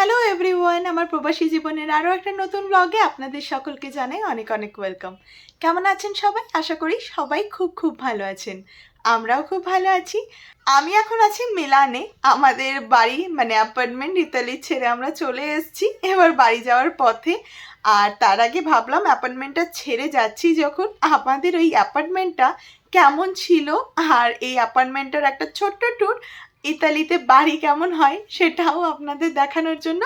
Hello everyone, আমার প্রবাসী জীবনের আরও একটা নতুন ব্লগে আপনাদের সকলকে জানাই অনেক অনেক ওয়েলকাম কেমন আছেন সবাই? আশা করি সবাই খুব খুব ভালো আছেন। আমরাও খুব ভালো আছি। আমি এখন আছি মিলানে, আমাদের বাড়ি মানে অ্যাপার্টমেন্ট ইতালি ছেড়ে আমরা চলে এসেছি, এবার বাড়ি যাওয়ার পথে। আর তার আগে ভাবলাম অ্যাপার্টমেন্টটা ছেড়ে যাচ্ছি যখন। আমাদের ওই অ্যাপার্টমেন্টটা কেমন ছিল? আর এই অ্যাপার্টমেন্টের একটা ছোট্ট ট্যুর ইতালিতে বাড়ি কেমন হয় সেটাও আপনাদের দেখানোর জন্য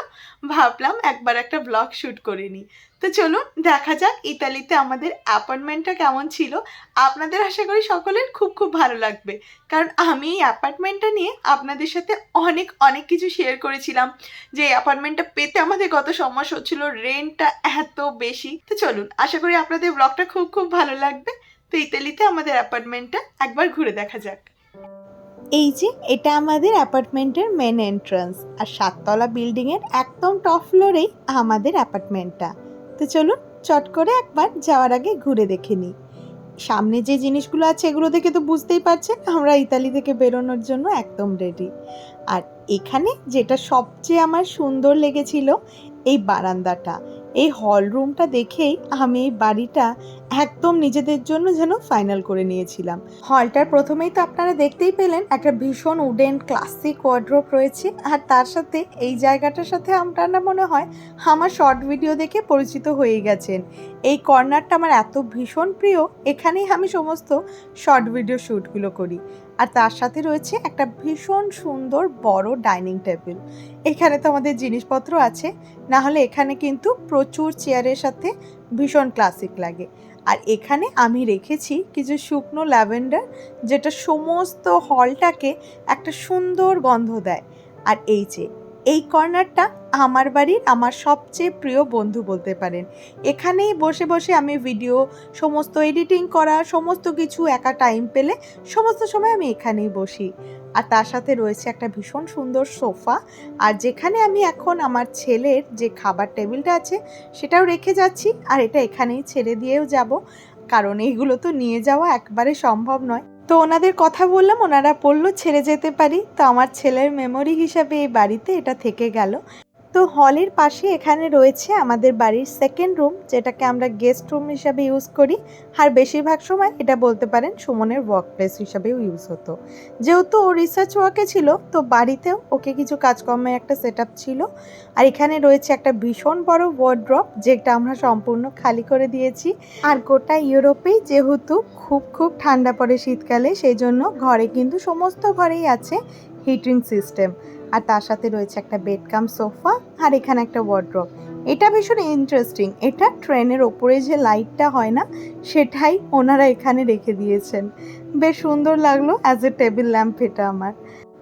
ভাবলাম একবার একটা ব্লগ শ্যুট করে নিই। তো চলুন দেখা যাক ইতালিতে আমাদের অ্যাপার্টমেন্টটা কেমন ছিল। আপনাদের আশা করি সকলের খুব খুব ভালো লাগবে। কারণ আমি এই অ্যাপার্টমেন্টটা নিয়ে আপনাদের সাথে অনেক অনেক কিছু শেয়ার করেছিলাম। যে অ্যাপার্টমেন্টটা পেতে আমাদের কত সমস্যা হচ্ছিল রেন্টটা এত বেশি। তো চলুন, আশা করি আপনাদের ব্লগটা খুব খুব ভালো লাগবে। তো ইতালিতে আমাদের অ্যাপার্টমেন্টটা একবার ঘুরে দেখা যাক। এই যে, এটা আমাদের অ্যাপার্টমেন্টের মেন এন্ট্রান্স আর সাততলা বিল্ডিংয়ের একদম টপ ফ্লোরেই আমাদের অ্যাপার্টমেন্টটা। তো চলুন, চট করে একবার যাওয়ার আগে ঘুরে দেখে নিই। সামনে যে জিনিসগুলো আছে, এগুলো দেখে তো বুঝতেই পারছেন, আমরা ইতালি থেকে বেরোনোর জন্য একদম রেডি আর এখানে যেটা সবচেয়ে আমার সুন্দর লেগেছিল, এই বারান্দাটা। এই হল রুমটা দেখেই আমি এই বাড়িটা একদম নিজেদের জন্য যেন ফাইনাল করে নিয়েছিলাম। হলটার প্রথমেই তো আপনারা দেখতেই পেলেন, একটা ভীষণ উডেন ক্লাসিক ওয়ার্ড্রোপ রয়েছে। আর তার সাথে এই জায়গাটার সাথে আপনারা মনে হয় আমার শর্ট ভিডিও দেখে পরিচিত হয়ে গেছেন। এই কর্নারটা আমার এত ভীষণ প্রিয়, এখানেই আমি সমস্ত শর্ট ভিডিও শ্যুটগুলো করি। আর তার সাথে রয়েছে একটা ভীষণ সুন্দর বড় ডাইনিং টেবিল এখানে তো আমাদের জিনিসপত্র আছে না হলে এখানে কিন্তু প্রচুর চেয়ারের সাথে ভীষণ ক্লাসিক লাগে। আর এখানে আমি রেখেছি কিছু শুকনো ল্যাভেন্ডার, যেটা সমস্ত হলটাকে একটা সুন্দর গন্ধ দেয়। আর এই যে এই কর্নারটা আমার বাড়ির আমার সবচেয়ে প্রিয় বন্ধু বলতে পারেন। এখানেই বসে বসে আমি ভিডিও সমস্ত এডিটিং করা, সমস্ত কিছু একা টাইম পেলে সমস্ত সময় আমি এখানেই বসি। আর তার সাথে রয়েছে একটা ভীষণ সুন্দর সোফা। আর যেখানে আমি এখন আমার ছেলের যে খাবার টেবিলটা আছে সেটাও রেখে যাচ্ছি। আর এটা এখানেই ছেড়ে দিয়েও যাব। কারণ এইগুলো তো নিয়ে যাওয়া একবারে সম্ভব নয়। তো ওনাদের কথা বললাম, ওনারা বলল, ছেড়ে যেতে পারি। তো আমার ছেলের মেমোরি হিসাবে এই বাড়িতে এটা থেকে গেল। তো হলের পাশে এখানে রয়েছে আমাদের বাড়ির সেকেন্ড রুম যেটাকে আমরা গেস্ট রুম হিসাবে ইউজ করি। আর বেশিরভাগ সময় এটা বলতে পারেন সুমনের ওয়ার্ক প্লেস হিসাবেও ইউজ হতো। যেহেতু ও রিসার্চ ওয়ার্কে ছিল, তো বাড়িতেও ওকে কিছু কাজকর্মের একটা সেট ছিল। আর এখানে রয়েছে একটা ভীষণ বড় ওয়ার্ড্রপ যেটা আমরা সম্পূর্ণ খালি করে দিয়েছি। আর গোটা ইউরোপেই যেহেতু খুব খুব ঠান্ডা পড়ে শীতকালে, সেই জন্য ঘরে কিন্তু সমস্ত ঘরেই আছে হিটিং সিস্টেম আর তার সাথে রয়েছে একটা বেডকাম সোফা আর এখানে একটা ওয়ার্ড্রপ এটা ভীষণ ইন্টারেস্টিং এটা ট্রেনের ওপরে যে লাইটটা হয় না, সেটাই ওনারা এখানে রেখে দিয়েছেন। বেশ সুন্দর লাগল অ্যাজ এ টেবিল ল্যাম্প এটা আমার।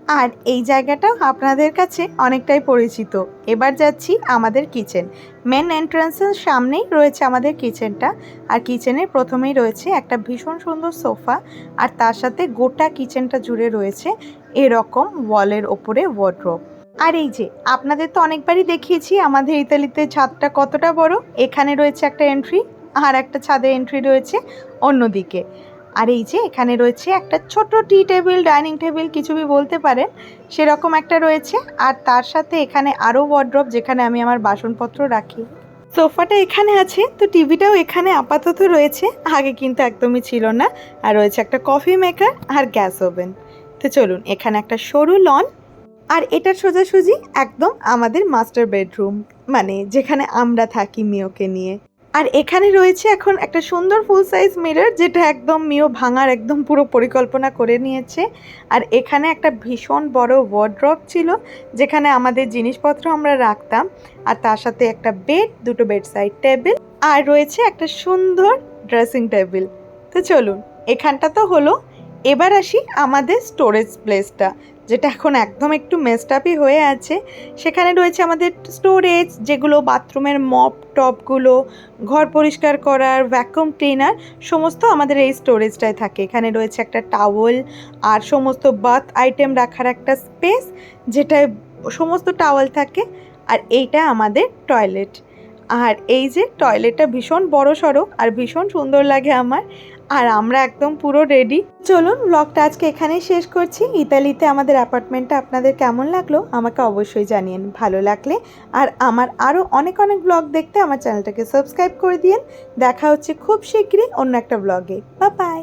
আর এই জায়গাটাও আপনাদের কাছে অনেকটাই পরিচিত। এবার যাচ্ছি আমাদের কিচেন মেন এন্ট্রান্সের সামনেই রয়েছে আমাদের কিচেনটা আর কিচেনের প্রথমেই রয়েছে একটা ভীষণ সুন্দর সোফা। আর তার সাথে গোটা কিচেনটা জুড়ে রয়েছে এরকম ওয়ালের ওপরে ওয়ার্ড্রোপ আর এই যে, আপনাদের তো অনেকবারই দেখিয়েছি আমাদের ইতালিতে ছাদটা কতটা বড়। এখানে রয়েছে একটা এন্ট্রি আর একটা ছাদে এন্ট্রি রয়েছে অন্যদিকে। আর এই যে এখানে রয়েছে একটা ছোট টি টেবিল, ডাইনিং টেবিল কিছুই বলতে পারেন। সেরকম একটা রয়েছে। আর তার সাথে এখানে আরও ওয়ার্ড্রপ যেখানে আমি আমার বাসনপত্র রাখি। সোফাটা এখানে আছে, তো টিভিটাও এখানে আপাতত রয়েছে। আগে কিন্তু একদমই ছিল না। আর রয়েছে একটা কফি মেকার আর গ্যাস ওভেন তো চলুন, এখানে একটা সরু লন আর এটার সোজাসুজি একদম আমাদের মাস্টার বেডরুম মানে যেখানে আমরা থাকি মিওকে নিয়ে। আর এখানে রয়েছে এখন একটা সুন্দর ফুল সাইজ মিরর যেটা একদম মিও ভাঙার একদম পুরো পরিকল্পনা করে নিয়েছে। আর এখানে একটা ভীষণ বড় ওয়ার্ড্রপ ছিল, যেখানে আমাদের জিনিসপত্র আমরা রাখতাম। আর তার সাথে একটা বেড দুটো বেড সাইড টেবিল আর রয়েছে একটা সুন্দর ড্রেসিং টেবিল তো চলুন, এখানটা তো হলো। এবার আসি আমাদের স্টোরেজ প্লেসটা যেটা এখন একদম একটু মেস্টাপই হয়ে আছে। সেখানে রয়েছে আমাদের স্টোরেজ যেগুলো বাথরুমের মপ টপগুলো ঘর পরিষ্কার করার ভ্যাকুম ক্লিনার সমস্ত আমাদের এই স্টোরেজটায় থাকে। এখানে রয়েছে একটা টাওয়েল আর সমস্ত বাথ আইটেম রাখার একটা স্পেস যেটায় সমস্ত টাওয়েল থাকে আর এইটা আমাদের টয়লেট আর এই যে টয়লেটটা ভীষণ বড় সড়ো আর ভীষণ সুন্দর লাগে আমার। আর আমরা একদম পুরো রেডি চলুন ব্লগটা আজকে এখানেই শেষ করছি। ইতালিতে আমাদের অ্যাপার্টমেন্টটা আপনাদের কেমন লাগল আমাকে অবশ্যই জানিয়েন। ভালো লাগলে আর আমার আরও অনেক অনেক ব্লগ দেখতে আমার চ্যানেলটাকে সাবস্ক্রাইব করে দিন দেখা হচ্ছে খুব শীঘ্রই অন্য একটা ব্লগে বা বাই